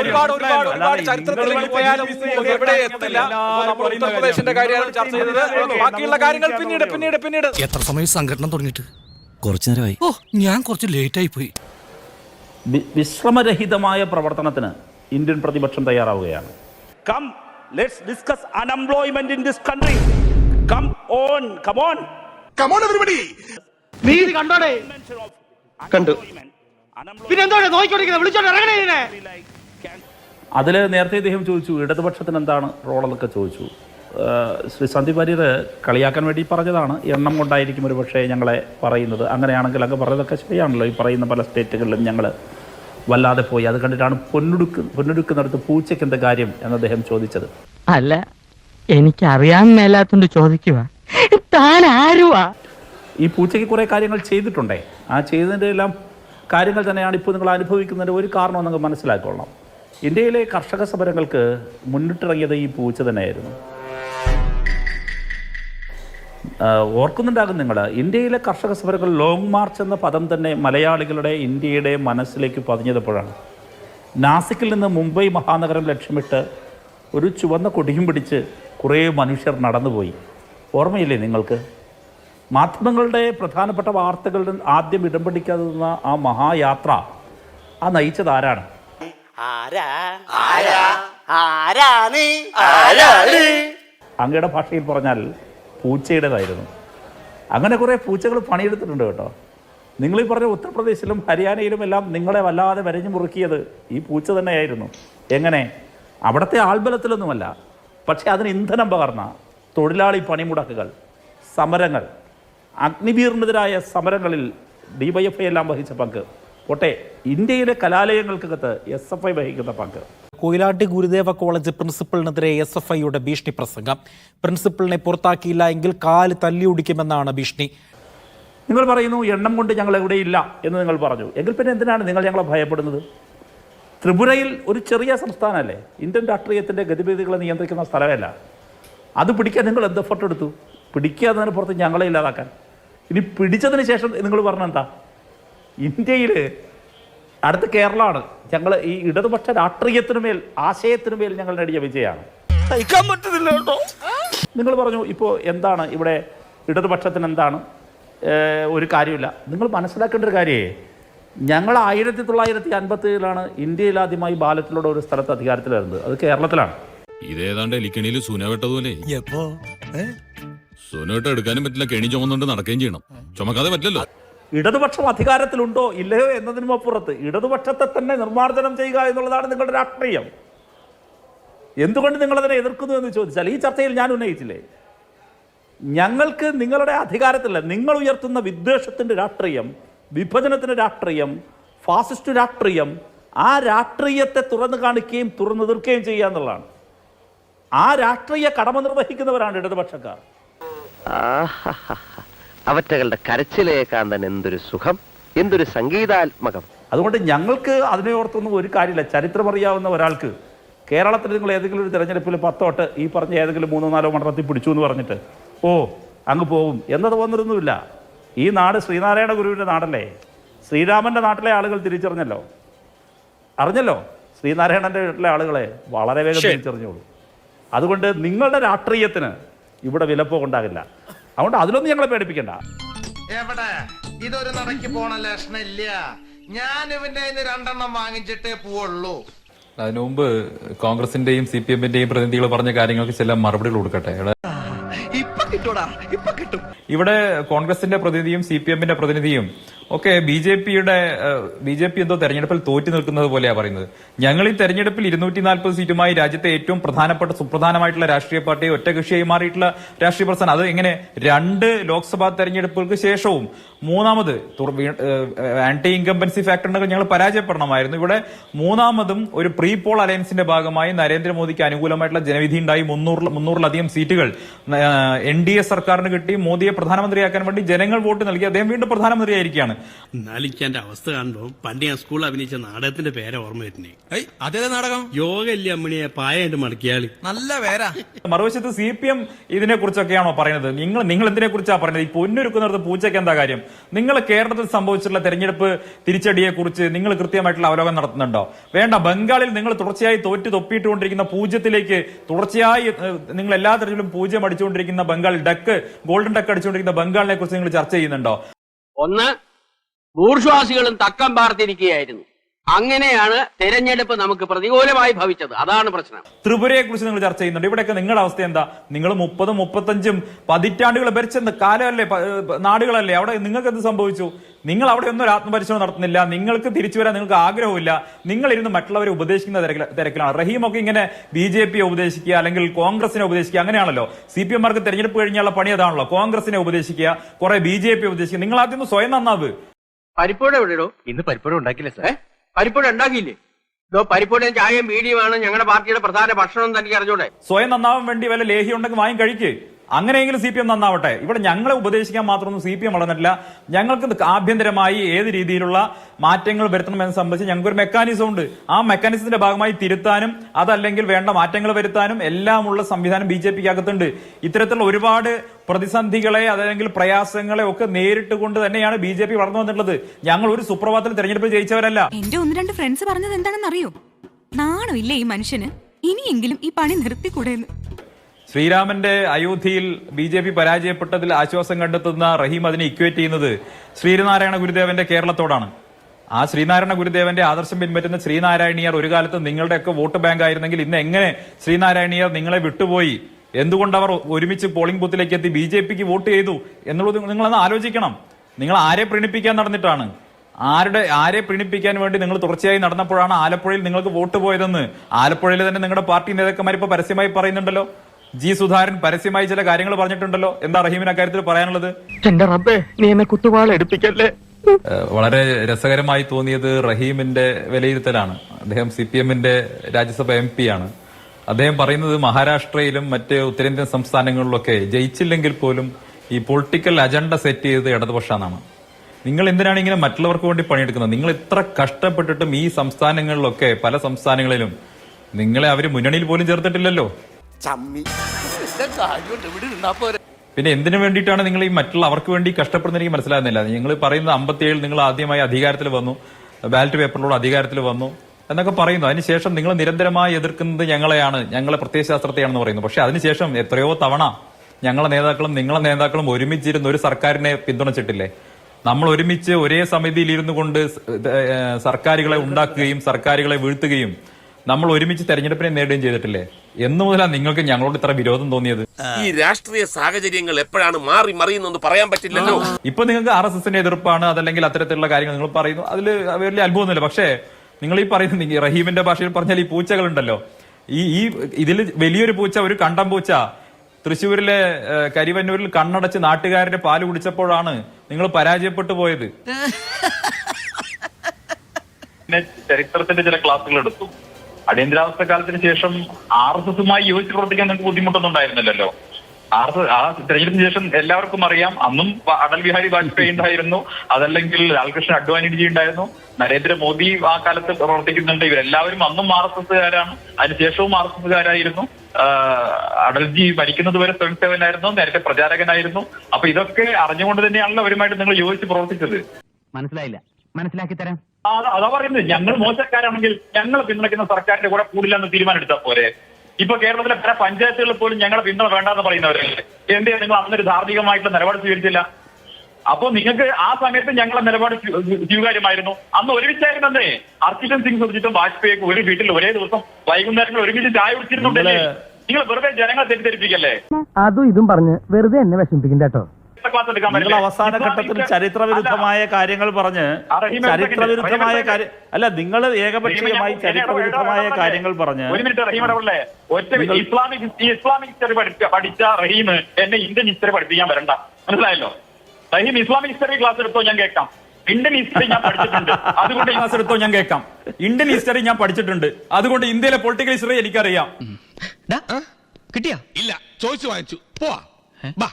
ഒരുപാട് ഒരുപാട് ഒരുപാട് ചരിത്രത്തിലേക്ക് പോയാലും എവിടെ എത്തില്ല. നമ്മൾ ഉത്തർപ്രദേശിന്റെ കാര്യമാണ് ചർച്ച ചെയ്തത്. ബാക്കിയുള്ള കാര്യങ്ങൾ പിന്നീട് പിന്നീട് പിന്നീട്. എത്ര സമയം സംഘടന തുടങ്ങിയിട്ട്? കുറച്ചു നേരമായി. ഓ ഞാൻ കുറച്ച് ലേറ്റ് ആയി പോയി. വിശ്രമരഹിതമായ പ്രവർത്തനത്തിന് ഇന്ത്യൻ പ്രതിപക്ഷം തയ്യാറാവുകയാണ്. Come let's discuss unemployment in this country come on come on നീ ഇത് കണ്ടോടെ കണ്ടു. പിന്നെ എന്തോടെ നോക്കിക്കൊണ്ടിരിക്കുന്നത്. വിളിച്ചോണ്ട് ഇറങ്ങണേ ഇതിനെ. അതിൽ നേരത്തെ ഇദ്ദേഹം ചോദിച്ചു ഇടതുപക്ഷത്തിന് എന്താണ് റോളെന്നൊക്കെ ചോദിച്ചു. ശ്രീ സന്ദീപ് വാര്യർ കളിയാക്കാൻ വേണ്ടി പറഞ്ഞതാണ് എണ്ണം കൊണ്ടായിരിക്കും ഒരു പക്ഷേ ഞങ്ങളെ പറയുന്നത്. അങ്ങനെയാണെങ്കിൽ അങ്ങ് പറഞ്ഞതൊക്കെ ശരിയാണല്ലോ. ഈ പറയുന്ന പല സ്റ്റേറ്റുകളിലും ഞങ്ങൾ വല്ലാതെ പോയി. അത് കണ്ടിട്ടാണ് പൊന്നുടുക്ക് പൊന്നുടുക്കുന്നിടത്ത് പൂച്ചയ്ക്ക് എന്താ കാര്യം എന്ന് അദ്ദേഹം ചോദിച്ചത്. അല്ല എനിക്ക് അറിയാൻ മേലാത്തോണ്ട് ചോദിക്കുക താൻ ആരുവാ? ഈ പൂച്ചയ്ക്ക് കുറേ കാര്യങ്ങൾ ചെയ്തിട്ടുണ്ടേ. ആ ചെയ്തതിന്റെ എല്ലാം കാര്യങ്ങൾ തന്നെയാണ് ഇപ്പോൾ നിങ്ങൾ അനുഭവിക്കുന്നതിന്റെ ഒരു കാരണം നിങ്ങൾ മനസ്സിലാക്കിക്കൊള്ളണം ഇന്ത്യയിലെ കർഷക സമരങ്ങൾക്ക് മുന്നിട്ടിറങ്ങിയത് ഈ പൂച്ച തന്നെയായിരുന്നു. ഓർക്കുന്നുണ്ടാകും നിങ്ങൾ ഇന്ത്യയിലെ കർഷക സമരങ്ങൾ ലോങ് മാർച്ച് എന്ന പദം തന്നെ മലയാളികളുടെ ഇന്ത്യയുടെ മനസ്സിലേക്ക് പതിഞ്ഞതപ്പോഴാണ് നാസിക്കിൽ നിന്ന് മുംബൈ മഹാനഗരം ലക്ഷ്യമിട്ട് ഒരു ചുവന്ന കൊടിയും പിടിച്ച് കുറേ മനുഷ്യർ നടന്നുപോയി. ഓർമ്മയില്ലേ നിങ്ങൾക്ക്? മാധ്യമങ്ങളുടെ പ്രധാനപ്പെട്ട വാർത്തകളുടെ ആദ്യം ഇടം പിടിക്കാതിരുന്ന ആ മഹായാത്ര ആ നയിച്ചത് ആരാണ്? അങ്ങയുടെ ഭാഷയിൽ പറഞ്ഞാൽ പൂച്ചയുടേതായിരുന്നു. അങ്ങനെ കുറേ പൂച്ചകൾ പണിയെടുത്തിട്ടുണ്ട് കേട്ടോ. നിങ്ങൾ ഈ പറഞ്ഞ ഉത്തർപ്രദേശിലും ഹരിയാനയിലും എല്ലാം നിങ്ങളെ വല്ലാതെ വരഞ്ഞു മുറുക്കിയത് ഈ പൂച്ച തന്നെയായിരുന്നു. എങ്ങനെ? അവിടുത്തെ ആൾബലത്തിലൊന്നുമല്ല. പക്ഷേ അതിന് ഇന്ധനം പകർന്ന തൊഴിലാളി പണിമുടക്കുകൾ സമരങ്ങൾ അഗ്നിവീർണിതരായ സമരങ്ങളിൽ ഡി വൈ എഫ് എല്ലാം വഹിച്ച പങ്ക്. പോട്ടെ ഇന്ത്യയിലെ കലാലയങ്ങൾക്കകത്ത് എസ് എഫ് ഐ വഹിക്കുന്ന പങ്ക്. കൊയിലാട്ടി ഗുരുദേവ കോളേജ് പ്രിൻസിപ്പളിനെതിരെ എസ് എഫ് ഐയുടെ ഭീഷണി പ്രസംഗം. പ്രിൻസിപ്പളിനെ പുറത്താക്കിയില്ല എങ്കിൽ കാൽ തല്ലിയൊടിക്കുമെന്നാണ് ഭീഷണി. നിങ്ങൾ പറയുന്നു എണ്ണം കൊണ്ട് ഞങ്ങൾ എവിടെയില്ല എന്ന് നിങ്ങൾ പറഞ്ഞു. എങ്കിൽ പിന്നെ എന്തിനാണ് നിങ്ങൾ ഞങ്ങളെ ഭയപ്പെടുന്നത്? ത്രിപുരയിൽ ഒരു ചെറിയ സംസ്ഥാനമല്ലേ? ഇന്ത്യൻ രാഷ്ട്രീയത്തിന്റെ ഗതിവിധികളെ നിയന്ത്രിക്കുന്ന സ്ഥലമല്ല. അത് പിടിക്കാൻ നിങ്ങൾ എന്ത് എഫർട്ട് എടുത്തു? പിടിക്കാതിന് പുറത്ത് ഞങ്ങളെ ഇല്ലാതാക്കാൻ. ഇനി പിടിച്ചതിന് ശേഷം നിങ്ങൾ പറഞ്ഞ എന്താ ഇന്ത്യയിൽ അടുത്ത കേരളമാണ്. ഞങ്ങൾ ഈ ഇടതുപക്ഷ രാഷ്ട്രീയത്തിനുമേൽ ആശയത്തിനുമേൽ ഞങ്ങൾ നേടിയ വിജയമാണ്. സഹിക്കാൻ പറ്റുന്നില്ല കേട്ടോ. നിങ്ങൾ പറഞ്ഞു ഇപ്പോൾ എന്താണ് ഇവിടെ ഇടതുപക്ഷത്തിന് എന്താണ്? ഒരു കാര്യമില്ല. നിങ്ങൾ മനസ്സിലാക്കേണ്ട ഒരു കാര്യമേ ഞങ്ങൾ ആയിരത്തി തൊള്ളായിരത്തി അൻപത്തി ഏഴിലാണ് ഇന്ത്യയിൽ ആദ്യമായി ബാലറ്റിലൂടെ ഒരു സ്ഥലത്ത് അധികാരത്തിൽ വരുന്നത്. അത് കേരളത്തിലാണ്. ഇതേതാണ്ട് എലിക്കണിയിൽ സുന വെട്ടതുപോലെ. എപ്പോ? സുന വെട്ട എടുക്കാനും പറ്റില്ല കെണി ചുമന്നുകൊണ്ട് നടക്കുകയും ചെയ്യണം. ചുമക്കാതെ പറ്റില്ലല്ലോ. ഇടതുപക്ഷം അധികാരത്തിലുണ്ടോ ഇല്ലയോ എന്നതിനും അപ്പുറത്ത് ഇടതുപക്ഷത്തെ തന്നെ നിർമ്മാർജനം ചെയ്യുക എന്നുള്ളതാണ് നിങ്ങളുടെ രാഷ്ട്രീയം. എന്തുകൊണ്ട് നിങ്ങളതിനെ എതിർക്കുന്നു എന്ന് ചോദിച്ചാൽ ഈ ചർച്ചയിൽ ഞാൻ ഉന്നയിച്ചില്ലേ ഞങ്ങൾക്ക് നിങ്ങളുടെ അധികാരത്തില്ല നിങ്ങൾ ഉയർത്തുന്ന വിദ്വേഷത്തിന്റെ രാഷ്ട്രീയം വിഭജനത്തിന്റെ രാഷ്ട്രീയം ഫാസിസ്റ്റ് രാഷ്ട്രീയം ആ രാഷ്ട്രീയത്തെ തുറന്നു കാണിക്കുകയും തുറന്നു തീർക്കുകയും ചെയ്യുക എന്നുള്ളതാണ്. ആ രാഷ്ട്രീയ കടമ നിർവഹിക്കുന്നവരാണ് ഇടതുപക്ഷക്കാർ. അവറ്റകളുടെ കരച്ചിലേക്കാൻ തന്നെ എന്തൊരു സുഖം എന്തൊരു സംഗീതാത്മകം. അതുകൊണ്ട് ഞങ്ങൾക്ക് അതിനെ ഓർത്തൊന്നും ഒരു കാര്യമില്ല. ചരിത്രം അറിയാവുന്ന ഒരാൾക്ക് കേരളത്തിൽ നിങ്ങൾ ഏതെങ്കിലും ഒരു തിരഞ്ഞെടുപ്പിൽ പത്തോട്ട് ഈ പറഞ്ഞ ഏതെങ്കിലും മൂന്നോ നാലോ മണ്ഡലത്തിൽ പിടിച്ചു എന്ന് പറഞ്ഞിട്ട് ഓ അങ്ങ് പോകും എന്നത് തോന്നുന്നൊന്നുമില്ല ഈ നാട് ശ്രീനാരായണ ഗുരുവിന്റെ നാടല്ലേ? ശ്രീരാമന്റെ നാട്ടിലെ ആളുകൾ തിരിച്ചറിഞ്ഞല്ലോ. അറിഞ്ഞല്ലോ? ശ്രീനാരായണന്റെ വീട്ടിലെ ആളുകളെ വളരെ വേഗം തിരിച്ചറിഞ്ഞോളൂ. അതുകൊണ്ട് നിങ്ങളുടെ രാഷ്ട്രീയത്തിന് ഇവിടെ വിലപ്പോകുണ്ടാകില്ല. അതുകൊണ്ട് അതിലൊന്നും ഞങ്ങളെ പേടിപ്പിക്കണ്ട. എവിടെ? ഇതൊരു നടക്ക് പോണ ലക്ഷണില്ല. ഞാൻ ഇവന്റെ രണ്ടെണ്ണം വാങ്ങിച്ചിട്ടേ പോവുള്ളൂ. അതിനു മുമ്പ് കോൺഗ്രസിന്റെയും സി പി എമ്മിന്റെയും പ്രതിനിധികൾ പറഞ്ഞ കാര്യങ്ങൾക്ക് ചില മറുപടികൾ കൊടുക്കട്ടെ. ഇപ്പൊ കിട്ടൂടാ ഇപ്പൊ കിട്ടും. ഇവിടെ കോൺഗ്രസിന്റെ പ്രതിനിധിയും സി പി എമ്മിന്റെ പ്രതിനിധിയും ഒക്കെ ബി ജെ പിയുടെ ബി ജെ പി എന്തോ തെരഞ്ഞെടുപ്പിൽ തോറ്റു നിൽക്കുന്നത് പോലെയാണ് പറയുന്നത്. ഞങ്ങൾ ഈ തെരഞ്ഞെടുപ്പിൽ ഇരുന്നൂറ്റി നാൽപ്പത് സീറ്റുമായി രാജ്യത്തെ ഏറ്റവും പ്രധാനപ്പെട്ട സുപ്രധാനമായിട്ടുള്ള രാഷ്ട്രീയ പാർട്ടി ഒറ്റകക്ഷിയായി മാറിയിട്ടുള്ള രാഷ്ട്രീയ പ്രസ്ഥാനം. അത് എങ്ങനെ രണ്ട് ലോക്സഭാ തെരഞ്ഞെടുപ്പുകൾക്ക് ശേഷവും മൂന്നാമത് ആന്റി ഇൻകംബൻസി ഫാക്ടർ ഉണ്ടെങ്കിൽ ഞങ്ങൾ പരാജയപ്പെടണമായിരുന്നു. ഇവിടെ മൂന്നാമതും ഒരു പ്രീ പോൾ അലയൻസിന്റെ ഭാഗമായി നരേന്ദ്രമോദിക്ക് അനുകൂലമായിട്ടുള്ള ജനവിധി ഉണ്ടായി. മുന്നൂറിൽ മുന്നൂറിലധികം സീറ്റുകൾ എൻ ഡി എ സർക്കാരിന് കിട്ടി. മോദിയെ പ്രധാനമന്ത്രിയാക്കാൻ വേണ്ടി ജനങ്ങൾ വോട്ട് നൽകി. അദ്ദേഹം വീണ്ടും പ്രധാനമന്ത്രിയായിരിക്കുകയാണ്. നാലിക്കാന്റെ അവസ്ഥ കാണുമ്പോൾ പണ്ട് ഞാൻ സ്കൂളിൽ അഭിനയിച്ച നാടകത്തിന്റെ പേരെ ഓർമ്മ വരുന്നേ അതേ നാടകം? യോഗ ഇല്ല അമ്മണിയെ പായായിട്ട് മടക്കിയാൽ നല്ല പേരാ. മറുവശത്ത് സി പി എം ഇതിനെ കുറിച്ചൊക്കെയാണോ പറയുന്നത്? നിങ്ങൾ നിങ്ങൾ എന്തിനെ കുറിച്ചാണ് പറയുന്നത്? ഈ പൊന്നൊരുക്കുന്നിടത്ത് പൂച്ചയ്ക്ക് എന്താ കാര്യം? നിങ്ങൾ കേരളത്തിൽ സംഭവിച്ചിട്ടുള്ള തെരഞ്ഞെടുപ്പ് തിരിച്ചടിയെ കുറിച്ച് നിങ്ങൾ കൃത്യമായിട്ടുള്ള അവലോകനം നടത്തുന്നുണ്ടോ? വേണ്ട ബംഗാളിൽ നിങ്ങൾ തുടർച്ചയായി തോറ്റ് തൊപ്പിയിട്ടുകൊണ്ടിരിക്കുന്ന പൂജ്യത്തിലേക്ക് തുടർച്ചയായി നിങ്ങൾ എല്ലാ തരത്തിലും പൂജ്യം അടിച്ചുകൊണ്ടിരിക്കുന്ന ബംഗാൾ ഡക്ക് ഗോൾഡൻ ഡക്ക് അടിച്ചുകൊണ്ടിരിക്കുന്ന ബംഗാളിനെ കുറിച്ച് നിങ്ങൾ ചർച്ച ചെയ്യുന്നുണ്ടോ? ഒന്ന് ബൂർഷ്വാസികളും തക്കം പാർത്തിരിക്കുകയായിരുന്നു. അങ്ങനെയാണ് തെരഞ്ഞെടുപ്പ് നമുക്ക് പ്രതികൂലമായി ഭവിച്ചത്. അതാണ് പ്രശ്നം. ത്രിപുരയെ കുറിച്ച് നിങ്ങൾ ചർച്ച ചെയ്യുന്നുണ്ട്. ഇവിടെയൊക്കെ നിങ്ങളുടെ അവസ്ഥ എന്താ? നിങ്ങൾ മുപ്പതും മുപ്പത്തഞ്ചും പതിറ്റാണ്ടുകൾ ഭരിച്ചെന്ത് കാലമല്ലേ? നാടുകളല്ലേ? അവിടെ നിങ്ങൾക്ക് എന്ത് സംഭവിച്ചു? നിങ്ങൾ അവിടെ ഒന്നും ഒരു ആത്മപരിശോധന നടത്തുന്നില്ല. നിങ്ങൾക്ക് തിരിച്ചു വരാൻ നിങ്ങൾക്ക് ആഗ്രഹമില്ല നിങ്ങൾ ഇരുന്ന് മറ്റുള്ളവരെ ഉപദേശിക്കുന്ന തിരക്കില- തിരക്കിലാണ്. റഹീമൊക്കെ ഇങ്ങനെ ബി ജെ പിയെ ഉപദേശിക്കുക അല്ലെങ്കിൽ കോൺഗ്രസിനെ ഉപദേശിക്കുക അങ്ങനെയാണല്ലോ. സി പി എമാർക്ക് തെരഞ്ഞെടുപ്പ് കഴിഞ്ഞുള്ള പണി അതാണല്ലോ. കോൺഗ്രസിനെ ഉപദേശിക്കുക കുറെ ബി ജെ പി ഉപദേശിക്കുക. നിങ്ങൾ ആദ്യം ഒന്ന് സ്വയം നന്നാവ്. പരിപ്പോടെ ഇന്ന് പരിപ്പോടെ ഉണ്ടാക്കില്ല ഏ? പരിപ്പോട ഉണ്ടാക്കിയില്ലേ? ഇതോ പരിപ്പോടയും ചായയും ബീഡിയുമാണ് ഞങ്ങളുടെ പാർട്ടിയുടെ പ്രധാന ഭക്ഷണം തനിക്ക് അറിഞ്ഞൂടെ? സ്വയം നന്നാവാൻ വേണ്ടി വല്ല ലേഹി ഉണ്ടെങ്കിൽ വാങ്ങി കഴിക്ക്. അങ്ങനെയെങ്കിലും സി പി എം നന്നാവട്ടെ. ഇവിടെ ഞങ്ങളെ ഉപദേശിക്കാൻ മാത്രമൊന്നും സി പി എം വളർന്നിട്ടില്ല. ഞങ്ങൾക്ക് ആഭ്യന്തരമായി ഏത് രീതിയിലുള്ള മാറ്റങ്ങൾ വരുത്തണമെന്ന് സംബന്ധിച്ച് ഞങ്ങൾക്ക് ഒരു മെക്കാനിസം ഉണ്ട്. ആ മെക്കാനിസത്തിന്റെ ഭാഗമായി തിരുത്താനും അതല്ലെങ്കിൽ വേണ്ട മാറ്റങ്ങൾ വരുത്താനും എല്ലാമുള്ള സംവിധാനം ബി ജെ പിക്ക് അകത്തുണ്ട് ഇത്തരത്തിലുള്ള ഒരുപാട് പ്രതിസന്ധികളെ അതല്ലെങ്കിൽ പ്രയാസങ്ങളെ ഒക്കെ നേരിട്ട് കൊണ്ട് തന്നെയാണ് ബി ജെ പി വളർന്നു വന്നിട്ടുള്ളത്. ഞങ്ങൾ ഒരു സുപ്രഭാതത്തിൽ തെരഞ്ഞെടുപ്പ് ജയിച്ചവരല്ല. എന്റെ ഒന്ന് രണ്ട് ഫ്രണ്ട്സ് പറഞ്ഞത് എന്താണെന്ന് അറിയോ നാണോ ഇല്ലേ ഈ മനുഷ്യന്? ഇനിയെങ്കിലും ഈ പണി നിർത്തിക്കൂടെന്ന് ശ്രീരാമന്റെ അയോധ്യയിൽ ബി ജെ പി പരാജയപ്പെട്ടതിൽ ആശ്വാസം കണ്ടെത്തുന്ന റഹീം അതിനെ ഇക്വേറ്റ് ചെയ്യുന്നത് ശ്രീനാരായണ ഗുരുദേവന്റെ കേരളത്തോടാണ്. ആ ശ്രീനാരായണ ഗുരുദേവന്റെ ആദർശം പിൻപറ്റുന്ന ശ്രീനാരായണീയർ ഒരു കാലത്ത് നിങ്ങളുടെയൊക്കെ വോട്ട് ബാങ്ക് ആയിരുന്നെങ്കിൽ ഇന്ന് എങ്ങനെ ശ്രീനാരായണീയർ നിങ്ങളെ വിട്ടുപോയി? എന്തുകൊണ്ട് അവർ ഒരുമിച്ച് പോളിംഗ് ബൂത്തിലേക്ക് എത്തി ബി ജെ പിക്ക് വോട്ട് ചെയ്തു എന്നുള്ളത് നിങ്ങളൊന്ന് ആലോചിക്കണം. നിങ്ങൾ ആരെ പ്രീണിപ്പിക്കാൻ നടന്നിട്ടാണ്? ആരുടെ ആരെ പ്രീണിപ്പിക്കാൻ വേണ്ടി നിങ്ങൾ തുടർച്ചയായി നടന്നപ്പോഴാണ് ആലപ്പുഴയിൽ നിങ്ങൾക്ക് വോട്ട് പോയതെന്ന്? ആലപ്പുഴയിൽ തന്നെ നിങ്ങളുടെ പാർട്ടി നേതാക്കന്മാർ പരസ്യമായി പറയുന്നുണ്ടല്ലോ. ജി സുധാകരൻ പരസ്യമായി ചില കാര്യങ്ങൾ പറഞ്ഞിട്ടുണ്ടല്ലോ. എന്താ റഹീമിന് അക്കാര്യത്തിൽ പറയാനുള്ളത്? എന്റെ റബ്ബേ നീ എന്നെ കുത്തുവാള എടുപ്പിക്കല്ലേ? വളരെ രസകരമായി തോന്നിയത് റഹീമിന്റെ വിലയിരുത്തലാണ്. അദ്ദേഹം സി പി എമ്മിന്റെ രാജ്യസഭ എം പി ആണ്. അദ്ദേഹം പറയുന്നത് മഹാരാഷ്ട്രയിലും മറ്റ് ഉത്തരേന്ത്യൻ സംസ്ഥാനങ്ങളിലൊക്കെ ജയിച്ചില്ലെങ്കിൽ പോലും ഈ പൊളിറ്റിക്കൽ അജണ്ട സെറ്റ് ചെയ്ത് ഇടതുപക്ഷാന്നാണ്. നിങ്ങൾ എന്തിനാണ് ഇങ്ങനെ മറ്റുള്ളവർക്ക് വേണ്ടി പണിയെടുക്കുന്നത്? നിങ്ങൾ ഇത്ര കഷ്ടപ്പെട്ടിട്ടും ഈ സംസ്ഥാനങ്ങളിലൊക്കെ പല സംസ്ഥാനങ്ങളിലും നിങ്ങളെ അവർ മുന്നണിയിൽ പോലും ചേർത്തിട്ടില്ലല്ലോ. പിന്നെ എന്തിനു വേണ്ടിയിട്ടാണ് നിങ്ങൾ ഈ മറ്റുള്ള അവർക്ക് വേണ്ടി കഷ്ടപ്പെടുന്ന എനിക്ക് മനസ്സിലാകുന്നില്ല. നിങ്ങൾ പറയുന്നത് അമ്പത്തിയേഴ് നിങ്ങൾ ആദ്യമായി അധികാരത്തിൽ വന്നു. ബാലറ്റ് പേപ്പറിലൂടെ അധികാരത്തിൽ വന്നു എന്നൊക്കെ പറയുന്നു. അതിനുശേഷം നിങ്ങൾ നിരന്തരമായി എതിർക്കുന്നത് ഞങ്ങളെയാണ്. ഞങ്ങളെ പ്രത്യയശാസ്ത്രത്തെയാണെന്ന് പറയുന്നു. പക്ഷെ അതിനുശേഷം എത്രയോ തവണ ഞങ്ങളെ നേതാക്കളും നിങ്ങളെ നേതാക്കളും ഒരുമിച്ചിരുന്ന് ഒരു സർക്കാരിനെ പിന്തുണച്ചിട്ടില്ലേ? നമ്മൾ ഒരുമിച്ച് ഒരേ സമിതിയിൽ ഇരുന്നു കൊണ്ട് സർക്കാരുകളെ ഉണ്ടാക്കുകയും സർക്കാരുകളെ വീഴ്ത്തുകയും നമ്മൾ ഒരുമിച്ച് തെരഞ്ഞെടുപ്പിനെ നേടുകയും ചെയ്തിട്ടില്ലേ? എന്ന് മുതലാണ് നിങ്ങൾക്ക് ഞങ്ങളോട് ഇത്ര വിരോധം തോന്നിയത്. ഈ രാഷ്ട്രീയ സാഹചര്യങ്ങൾ എപ്പോഴാണ് മാറി മറിയുന്നതെന്ന് പറയാൻ പറ്റില്ലല്ലോ. ഇപ്പൊ നിങ്ങൾക്ക് ആർ എസ് എസിന്റെ എതിർപ്പാണ് അതല്ലെങ്കിൽ അത്തരത്തിലുള്ള കാര്യങ്ങൾ നിങ്ങൾ പറയുന്നു. അതിൽ വലിയ അത്ഭുതമൊന്നുമില്ല. പക്ഷേ നിങ്ങൾ ഈ പറയുന്ന റഹീമിന്റെ ഭാഷയിൽ പറഞ്ഞാൽ ഈ പൂച്ചകളുണ്ടല്ലോ. ഈ ഈ ഇതിൽ വലിയൊരു പൂച്ച ഒരു കണ്ടം പൂച്ച തൃശ്ശൂരിലെ കരിവന്നൂരിൽ കണ്ണടച്ച് നാട്ടുകാരുടെ പാൽ കുടിച്ചപ്പോഴാണ് നിങ്ങൾ പരാജയപ്പെട്ടു പോയത്. പിന്നെ ചരിത്രത്തിന്റെ ചില ക്ലാസ്സുകൾ എടുത്തു. അടിയന്തരാവസ്ഥ കാലത്തിന് ശേഷം ആർ എസ് എസുമായി യോജിച്ച് പ്രവർത്തിക്കാൻ നമുക്ക് ബുദ്ധിമുട്ടൊന്നും ഉണ്ടായിരുന്നില്ലല്ലോ. ആർ എസ് ആ തെരഞ്ഞെടുപ്പിന് ശേഷം എല്ലാവർക്കും അറിയാം അന്നും അടൽ ബിഹാരി വാജ്പേയി ഉണ്ടായിരുന്നു അതല്ലെങ്കിൽ ലാൽകൃഷ്ണൻ അഡ്വാനിജി ഉണ്ടായിരുന്നു നരേന്ദ്രമോദി ആ കാലത്ത് പ്രവർത്തിക്കുന്നുണ്ട് ഇവരെല്ലാവരും അന്നും ആർ എസ് എസുകാരാണ് അതിനുശേഷവും ആർ എസ് എസുകാരായിരുന്നു അടൽജി മരിക്കുന്നത് വരെ സ്വയം സേവനായിരുന്നു നേരത്തെ പ്രചാരകനായിരുന്നു. അപ്പൊ ഇതൊക്കെ അറിഞ്ഞുകൊണ്ട് തന്നെയാണല്ലോ അവരുമായിട്ട് നിങ്ങൾ യോജിച്ച് പ്രവർത്തിച്ചത്. മനസ്സിലായില്ല. മനസ്സിലാക്കി തരാം. ആ, അതാ- പറയുന്നത്. ഞങ്ങൾ മോശക്കാരാണെങ്കിൽ ഞങ്ങൾ പിന്തുണയ്ക്കുന്ന സർക്കാരിന്റെ കൂടെ കൂടില്ലെന്ന് തീരുമാനം എടുത്താൽ പോരെ. ഇപ്പൊ കേരളത്തിലെ പല പഞ്ചായത്തുകളിൽ പോലും ഞങ്ങളെ പിന്തുണ വേണ്ടെന്ന് പറയുന്നവരല്ലേ എന്തേ നിങ്ങൾ അന്നൊരു ധാർമ്മികമായിട്ടുള്ള നിലപാട് സ്വീകരിച്ചില്ല? അപ്പൊ നിങ്ങൾക്ക് ആ സമയത്ത് ഞങ്ങളെ നിലപാട് സ്വീ- സ്വീകാര്യമായിരുന്നു. അന്ന് ഒരുമിച്ചായിരുന്നേ അർച്ചിതൻ സിംഗ് സുർജിത്തും വാജ്പേയിക്ക് ഒരു വീട്ടിൽ ഒരേ ദിവസം വൈകുന്നേരങ്ങൾ ഒരുമിച്ച് ചായ കുടിച്ചിരുന്നുണ്ടല്ലേ? നിങ്ങൾ വെറുതെ ജനങ്ങളെ തെറ്റിദ്ധരിപ്പിക്കല്ലേ? അതും ഇതും പറഞ്ഞ് വെറുതെ എന്നെ വിഷമിപ്പിക്കും കേട്ടോ. ക്ലാസ് എടുക്കാൻ നിങ്ങൾ അവസാന ഘട്ടത്തിൽ ചരിത്രവിരുദ്ധമായ കാര്യങ്ങൾ പറഞ്ഞ് ചരിത്രവിരുദ്ധമായ കാര്യം അല്ല നിങ്ങൾ ഏകപക്ഷീയമായി ചരിത്രവിരുദ്ധമായ കാര്യങ്ങൾ പറഞ്ഞ് ഒരു മിനിറ്റ് റഹീം ഇടപെടലേ ഒറ്റ ഇസ്ലാമിക് ഇസ്ലാമിക് ഹിസ്റ്ററി പഠിച്ച പഠിച്ച റഹീം എന്നെ ഇന്ത്യൻ ഹിസ്റ്ററി പഠിപ്പിക്കാൻ വരണ്ട. മനസ്സിലായല്ലോ? റഹീം ഇസ്ലാമിക് ഹിസ്റ്ററി ക്ലാസ് എടുത്തോ ഞാൻ കേൾക്കാം. ഇന്ത്യൻ ഹിസ്റ്ററി ഞാൻ പഠിച്ചിട്ടുണ്ട്. അതുകൊണ്ട് ക്ലാസ് എടുത്തോ ഞാൻ കേൾക്കാം. ഇന്ത്യൻ ഹിസ്റ്ററി ഞാൻ പഠിച്ചിട്ടുണ്ട്. അതുകൊണ്ട് ഇന്ത്യയിലെ പൊളിറ്റിക്കൽ ഹിസ്റ്ററി എനിക്കറിയാം. കിട്ടിയാ? ഇല്ല ചോദിച്ചു വാങ്ങിച്ചു. പോവാ. ബാ.